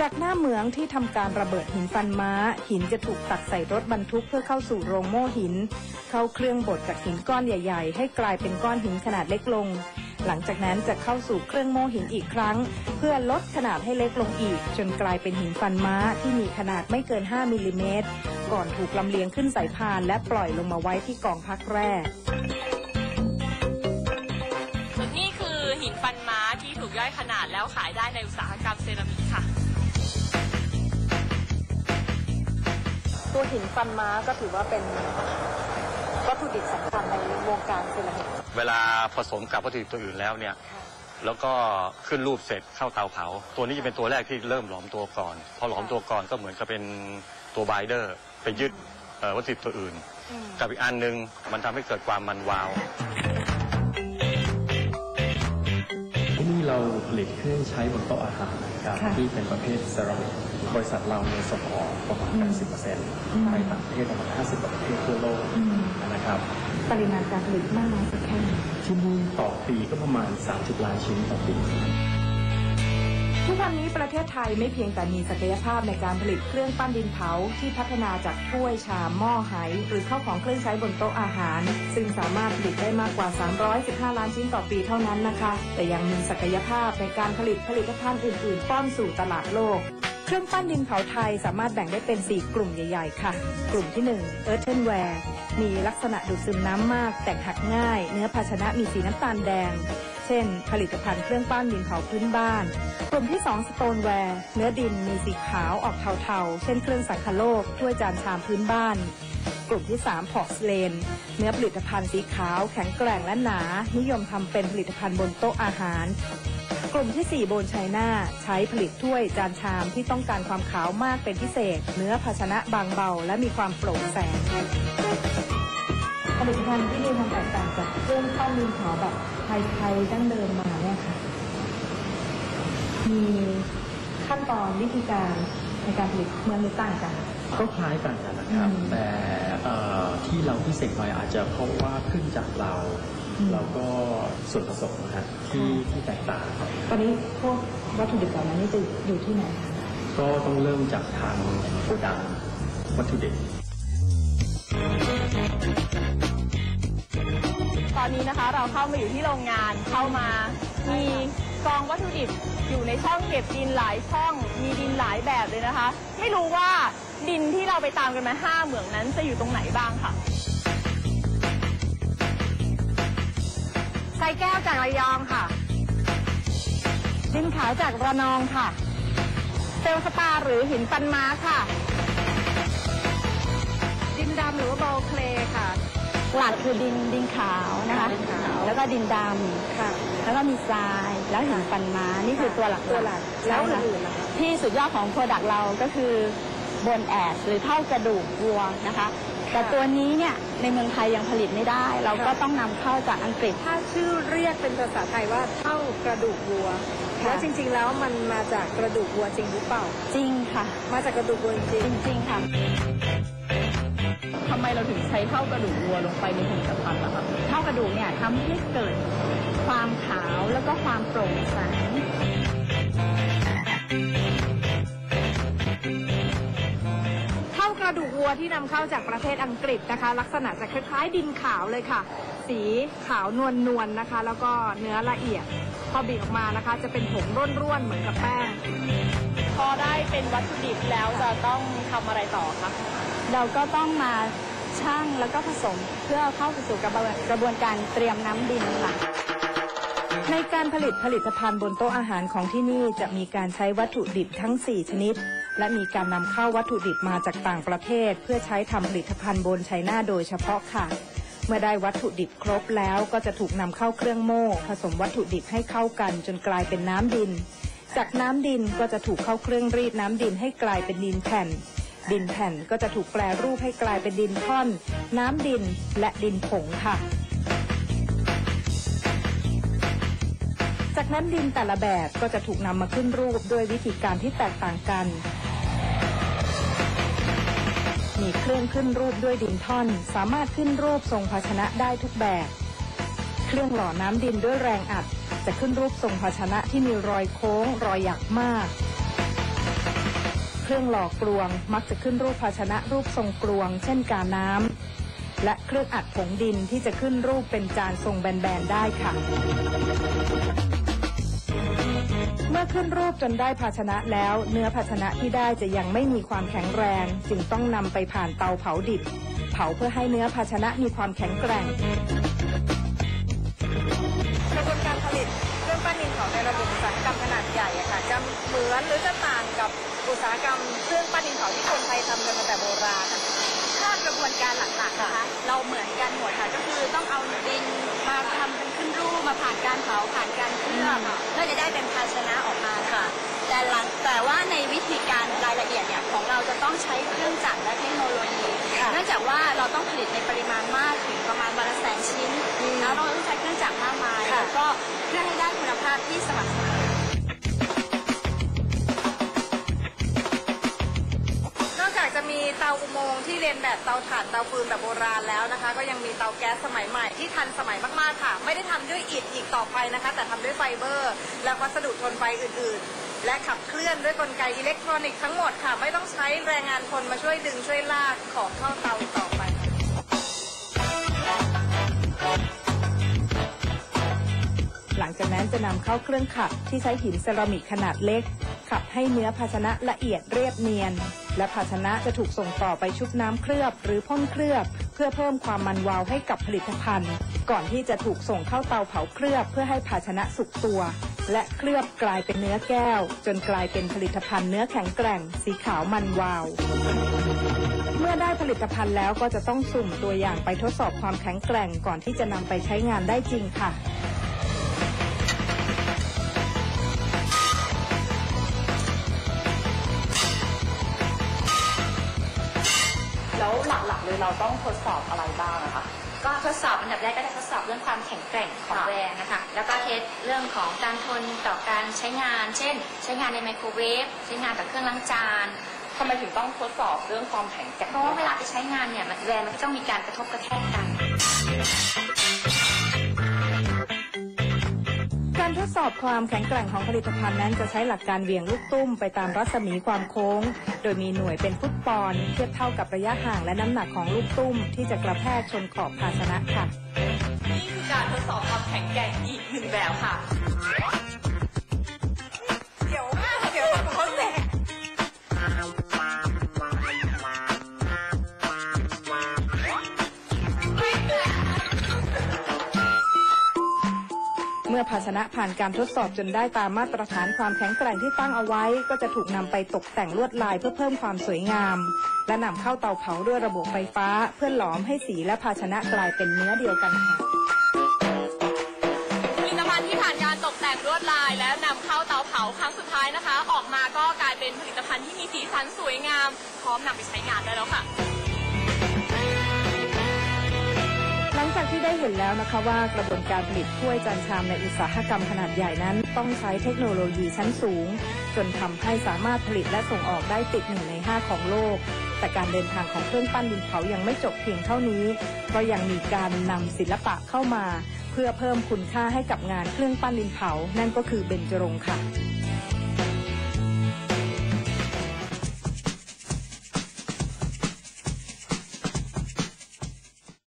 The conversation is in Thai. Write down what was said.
จากหน้าเหมืองที่ทำการระเบิดหินฟันม้า หินจะถูกตักใส่รถบรรทุกเพื่อเข้าสู่โรงโม่หิน เข้าเครื่องบดจากหินก้อนใหญ่ ๆ ให้กลายเป็นก้อนหินขนาดเล็กลง หลังจากนั้นจะเข้าสู่เครื่องโม่หินอีกครั้ง เพื่อลดขนาดให้เล็กลงอีก จนกลายเป็นหินฟันม้าที่มีขนาดไม่เกิน 5มิลลิเมตรก่อนถูกลำเลียงขึ้นสายพานและปล่อยลงมาไว้ที่กองพักแร่นี่คือหินฟันม้าที่ถูกย่อยขนาดแล้วขายได้ในอุตสาหกรรมเซรามิก ตัวหินฟันม้าก็ถือว่าเป็นวัตถุดิบสำคัญในวงการเซรามิกเวลาผสมกับวัตถุดิบตัวอื่นแล้วเนี่ย แล้วก็ขึ้นรูปเสร็จเข้าเตาเผา ตัวนี้จะเป็นตัวแรกที่เริ่มหลอมตัวก่อน พอหลอมตัวก่อนก็เหมือนกับเป็นตัวไบเดอร์ ไปยึดเอ่อวัตถุดิบตัวอื่น กับอีกอันหนึงมันทำให้เกิดความมันวาว เราผลิตเครื่องใช้บนโต๊ะอาหารนะครับค่ะที่เป็นประเภทเซรามิกบริษัทเราเนี่ยส่งออกประมาณ80%ไปต่างประเทศประมาณ 50กว่าประเทศทั่วโลกนะครับ ปริมาณการผลิตมากน้อยสักแค่ไหน ที่นี่ต่อปีก็ประมาณ 30 ล้านชิ้นต่อปี ทุกวันนี้ประเทศไทยไม่เพียงแต่มีศักยภาพในการผลิตเครื่องปั้นดินเผาที่พัฒนาจากถ้วยชามหม้อไหหรือเข้าของเครื่องใช้บนโต๊ะอาหาร ซึ่งสามารถผลิตได้มากกว่า 315 ล้านชิ้นต่อปีเท่านั้นนะคะ แต่ยังมีศักยภาพในการผลิตผลิตภัณฑ์อื่นๆป้อนสู่ตลาดโลกเครื่องปั้นดินเผาไทยสามารถแบ่งได้เป็น 4 กลุ่มใหญ่ ๆ ค่ะ กลุ่มที่ 1 Earthenware มีลักษณะดูดซึมน้ำมาก แตกหักง่าย เนื้อภาชนะมีสีน้ำตาลแดง เช่น ผลิตภัณฑ์เครื่องปั้นดินเผาพื้นบ้าน กลุ่มที่2 Stoneware เนื้อดินมีสีขาวออกเทาๆ เช่นเครื่องสังคโลกถ้วยจานชามพื้นบ้าน กลุ่มที่3 Porcelain เนื้อผลิตภัณฑ์สีขาว แข็งแกร่งและหนา นิยมทำเป็นผลิตภัณฑ์บนโต๊ะอาหารกลุ่มที่ 4 โบนไชน่าใช้ผลิตถ้วยจานชามที่ต้องการความขาวมากเป็นพิเศษ เนื้อภาชนะบางเบาและมีความโปร่งแสง ผลิตภัณฑ์ที่มีความแตกต่างจากเครื่องปั้นดินเผาแบบไทยๆดั้งเดิมมาเนี่ยค่ะ มีขั้นตอนวิธีการในการผลิตเหมือนหรือต่างกัน ก็คล้ายกันนะครับ อืมแต่เอ่อที่เราพิเศษหน่อยอาจจะเพราะว่าขึ้นจากเรา อืม แล้วก็ส่วนผสมนะฮะที่ที่แตกต่างตอนนี้พวกวัตถุดิบเหล่านั้นนี่จะอยู่ที่ไหนคะ ก็ต้องเริ่มจากทางโกดังวัตถุดิบ อนนี้นะคะ เราเข้ามาอยู่ที่โรงงานเข้ามา มีกองวัตถุดิบอยู่ในช่องเก็บดินหลายช่อง มีดินหลายแบบเลยนะคะ ไม่รู้ว่าดินที่เราไปตามกันมาห้าเหมืองนั้นจะอยู่ตรงไหนบ้างค่ะไซแก้วจากระยองค่ะ ดินขาวจากระนองค่ะ เซลสตาหรือหินปันม้าค่ะ หลักคือดินดินขาวนะคะ ดินขาวแล้วก็ดินดค่ะำแล้วก็มีทรายแล้วหินปันม้านี่คือตัวหลักๆตัวหลักใช่แล้วค่ะอื่นๆล่ะคะที่สุดยอดของโปรดักต์เราก็คือบนแอชหรือเท่ากระดูกวัวนะคะ แต่ตัวนี้เนี่ยในเมืองไทยยังผลิตไม่ได้ เราก็ต้องนำเข้าจากอังกฤษ ถ้าชื่อเรียกเป็นภาษาไทยว่าเท่ากระดูกวัว ค่ะ แล้วจริงๆแล้วมันมาจากกระดูกวัวจริงหรือเปล่า จริงค่ะ มาจากกระดูกวัวจริงจริงๆค่ะ ทำไมเราถึงใช้เท่ากระดูกวัวลงไปในผลิตภัณฑ์ล่ะคะเท่ากระดูกเนี่ยทำให้เกิดความขาวแล้วก็ความโปร่งใสเท่ากระดูกวัวที่นำเข้าจากประเทศอังกฤษนะคะ ลักษณะจะคล้ายๆดินขาวเลยค่ะ สีขาวนวลนวลนะคะ แล้วก็เนื้อละเอียดพอบีบออกมานะคะ จะเป็นผงร่วนๆเหมือนกับแป้งพอได้เป็นวัตถุดิบแล้วจะต้องทำอะไรต่อคะ เราก็ต้องมาชั่งแล้วก็ผสมเพื่อเข้าสู่กระบวนกระบวนการเตรียมน้ำดินค่ะ ในการผลิตผลิตภัณฑ์บนโต๊ะอาหารของที่นี่จะมีการใช้วัตถุดิบทั้ง 4 ชนิด และมีการนำเข้าวัตถุดิบมาจากต่างประเทศ เพื่อใช้ทำผลิตภัณฑ์บนไชน่าโดยเฉพาะค่ะเมื่อได้วัตถุดิบครบแล้วก็จะถูกนำเข้าเครื่องโม่ ผสมวัตถุดิบให้เข้ากันจนกลายเป็นน้ำดิน จากน้ำดินก็จะถูกเข้าเครื่องรีดน้ำดินให้กลายเป็นดินแผ่น ดินแผ่นก็จะถูกแปรรูปให้กลายเป็นดินท่อน น้ำดินและดินผงค่ะ จากนั้นดินแต่ละแบบก็จะถูกนำมาขึ้นรูปด้วยวิธีการที่แตกต่างกัน มีเครื่องขึ้นรูปด้วยดินท่อน สามารถขึ้นรูปทรงภาชนะได้ทุกแบบ เครื่องหล่อน้ำดินด้วยแรงอัด จะขึ้นรูปทรงภาชนะที่มีรอยโค้ง รอยหยักมาก เครื่องหล่อกลวง มักจะขึ้นรูปภาชนะรูปทรงกลวง เช่นกาน้ำและเครื่องอัดผงดินที่จะขึ้นรูปเป็นจานทรงแบนๆได้ค่ะ เมื่อขึ้นรูปจนได้ภาชนะแล้ว เนื้อภาชนะที่ได้จะยังไม่มีความแข็งแรง จึงต้องนำไปผ่านเตาเผาดิบ เผาเพื่อให้เนื้อภาชนะมีความแข็งแกร่งกระบวนการผลิตเครื่องปั้นดินเผาในระบบอุตสาหกรรมขนาดใหญ่ค่ะจะเหมือนหรือจะต่าง อุตสาหกรรมเครื่องปั้นดินเผาที่คนไทยทำกันมาแต่โบราณอะถ้ากระบวนการหลักๆนะคะเราเหมือนกันหมดค่ะก็คือต้องเอาดินมาทำเป็นขึ้นรูปมาผ่านการเผาผ่านการเคลือบเพื่อจะได้เป็นภาชนะออกมาค่ะ แต่หลังแต่ว่าในวิธีการรายละเอียดเนี่ยของเราจะต้องใช้เครื่องจักรและเทคโนโลยีเนื่องจากว่าเราต้องผลิตในปริมาณมากถึงประมาณวันละแสนชิ้นแล้วเราต้องใช้เครื่องจักรมากมายแล้วก็เพื่อให้ได้คุณภาพที่สม่ำเสมอ เตาอุโมงค์ที่เรียนแบบเตาถ่านเตาฟืนแบบโบราณแล้วนะคะ ก็ยังมีเตาแก๊สสมัยใหม่ที่ทันสมัยมากๆค่ะ ไม่ได้ทำด้วยอิฐอีกต่อไปนะคะ แต่ทำด้วยไฟเบอร์ และวัสดุทนไฟอื่นๆ และขับเคลื่อนด้วยกลไกอิเล็กทรอนิกส์ทั้งหมดค่ะ ไม่ต้องใช้แรงงานคนมาช่วยดึงช่วยลากของเข้าเตาต่อไปหลังจากนั้นจะนำเข้าเครื่องขัดที่ใช้หินเซรามิกขนาดเล็ก ขัดให้เนื้อภาชนะละเอียดเรียบเนียน และภาชนะจะถูกส่งต่อไปชุบน้ำเคลือบหรือพ่นเคลือบ เพื่อเพิ่มความมันวาวให้กับผลิตภัณฑ์ ก่อนที่จะถูกส่งเข้าเตาเผาเคลือบเพื่อให้ภาชนะสุกตัว และเคลือบกลายเป็นเนื้อแก้ว จนกลายเป็นผลิตภัณฑ์เนื้อแข็งแกร่ง สีขาวมันวาวเมื่อได้ผลิตภัณฑ์แล้วก็จะต้องสุ่มตัวอย่างไปทดสอบความแข็งแกร่งก่อนที่จะนำไปใช้งานได้จริงค่ะ หลักๆเลยเราต้องทดสอบอะไรบ้างอะคะ ก็ทดสอบอันดับแรกก็จะทดสอบเรื่องความแข็งแกร่งของค่ะแรงนะคะ แล้วก็เทสเรื่องของการทนต่อการใช้งาน เช่น ใช้งานในไมโครเวฟ ใช้งานกับเครื่องล้างจาน ทำไมถึงต้องทดสอบเรื่องความแข็งแกร่งเพราะว่าเวลาไปใช้งานเนี่ยมันแรงมันก็ต้องมีการกระทบกระแทกกันการ ทดสอบความแข็งแกร่งของผลิตภัณฑ์นั้นจะใช้หลักการเหวี่ยงลูกตุ้มไปตามรัศมีความโค้ง โดยมีหน่วยเป็นฟุตปอนเทียบเท่ากับระยะห่างและน้ำหนักของลูกตุ้มที่จะกระแทกชนขอบภาชนะค่ะ นี่คือการทดสอบความแข็งแกร่งอีกหนึ่งแบบค่ะ อภาชนะผ่านการทดสอบจนได้ตามมาตรฐานความแข็งแกร่งที่ตั้งเอาไว้ ก็จะถูกนำไปตกแต่งลวดลายเพื่อเพิ่มความสวยงาม และนำเข้าเตาเผาด้วยระบบไฟฟ้า เพื่อหลอมให้สีและภาชนะกลายเป็นเนื้อเดียวกันค่ะผลิตภัณฑ์ที่ผ่านการตกแต่งลวดลาย และนำเข้าเตาเผาครั้งสุดท้ายนะคะ ออกมาก็กลายเป็นผลิตภัณฑ์ที่มีสีสันสวยงาม พร้อมนำไปใช้งานได้แล้วค่ะ เห็นแล้วนะคะว่ากระบวนการผลิตถ้วยจานชามในอุตสาหกรรมขนาดใหญ่นั้น ต้องใช้เทคโนโลยีชั้นสูง จนทำให้สามารถผลิตและส่งออกได้ติดหนึ่งในห้าของโลก แต่การเดินทางของเครื่องปั้นดินเผายังไม่จบเพียงเท่านี้ ก็ยังมีการนำศิลปะเข้ามา เพื่อเพิ่มคุณค่าให้กับงานเครื่องปั้นดินเผา นั่นก็คือเบญจรงค์ค่ะ